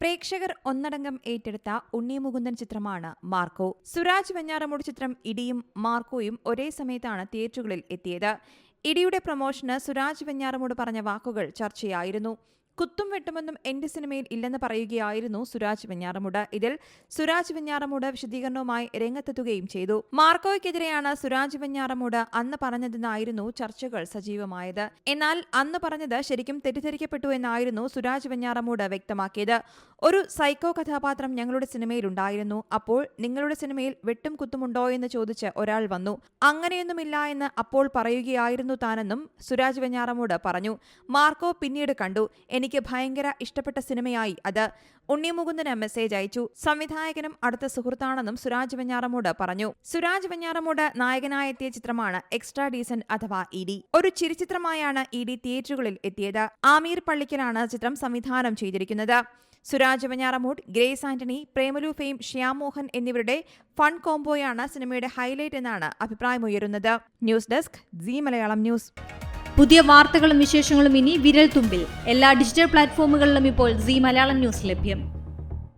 പ്രേക്ഷകർ ഒന്നടങ്കം ഏറ്റെടുത്ത ഉണ്ണിമുകുന്ദൻ ചിത്രമാണ് മാർക്കോ. സുരാജ് വെഞ്ഞാറമൂട് ചിത്രം ഇടിയും മാർക്കോയും ഒരേ സമയത്താണ് തിയേറ്ററുകളിൽ എത്തിയത്. ഇടിയുടെ പ്രൊമോഷന് സുരാജ് വെഞ്ഞാറമൂട് പറഞ്ഞ വാക്കുകൾ ചർച്ചയായിരുന്നു. കുത്തും വെട്ടുമെന്നും എന്റെ സിനിമയിൽ ഇല്ലെന്ന് പറയുകയായിരുന്നു സുരാജ് വെഞ്ഞാറമൂട്. ഇതിൽ സുരാജ് വെഞ്ഞാറമൂട് വിശദീകരണവുമായി രംഗത്തെത്തുകയും ചെയ്തു. മാർക്കോയ്ക്കെതിരെയാണ് സുരാജ് വെഞ്ഞാറമൂട് അന്ന് പറഞ്ഞതെന്നായിരുന്നു ചർച്ചകൾ സജീവമായത്. എന്നാൽ അന്ന് പറഞ്ഞത് ശരിക്കും തെറ്റിദ്ധരിക്കപ്പെട്ടു എന്നായിരുന്നു സുരാജ് വെഞ്ഞാറമൂട് വ്യക്തമാക്കിയത്. ഒരു സൈക്കോ കഥാപാത്രം ഞങ്ങളുടെ സിനിമയിൽ ഉണ്ടായിരുന്നു. അപ്പോൾ നിങ്ങളുടെ സിനിമയിൽ വെട്ടും കുത്തുമുണ്ടോ എന്ന് ചോദിച്ച് ഒരാൾ വന്നു. അങ്ങനെയൊന്നുമില്ല എന്ന് അപ്പോൾ പറയുകയായിരുന്നു താനെന്നും സുരാജ് വെഞ്ഞാറമൂട് പറഞ്ഞു. മാർക്കോ പിന്നീട് കണ്ടു. എനിക്ക് ഭയങ്കര ഇഷ്ടപ്പെട്ട സിനിമയായി അത്. ഉണ്ണിമുകുന്ദന് മെസ്സേജ് അയച്ചു. സംവിധായകനും അടുത്ത സുഹൃത്താണെന്നും സുരാജ് വെഞ്ഞാറമൂട് പറഞ്ഞു. സുരാജ് വെഞ്ഞാറമൂട് നായകനായെത്തിയ ചിത്രമാണ് എക്സ്ട്രാ ഡീസൻ അഥവാ ഇ ഡി ഒരു ചിരിച്ചിത്രമായാണ് ഇ ഡി തിയേറ്ററുകളിൽ എത്തിയത്. ആമീർ പള്ളിക്കലാണ് ചിത്രം സംവിധാനം ചെയ്തിരിക്കുന്നത്. സുരാജ് വെഞ്ഞാറമൂട് ഗ്രേസ് ആന്റണി പ്രേമലു ഫെയിം ശ്യാം മോഹൻ എന്നിവരുടെ ഫൺ കോംബോയാണ് സിനിമയുടെ ഹൈലൈറ്റ് എന്നാണ് അഭിപ്രായമുയരുന്നത്. News desk Zee Malayalam news. പുതിയ വാർത്തകളും വിശേഷങ്ങളും ഇനി വിരൽ തുമ്പിൽ. എല്ലാ ഡിജിറ്റൽ പ്ലാറ്റ്ഫോമുകളിലും ഇപ്പോൾ സി മലയാളം ന്യൂസ് ലഭ്യം.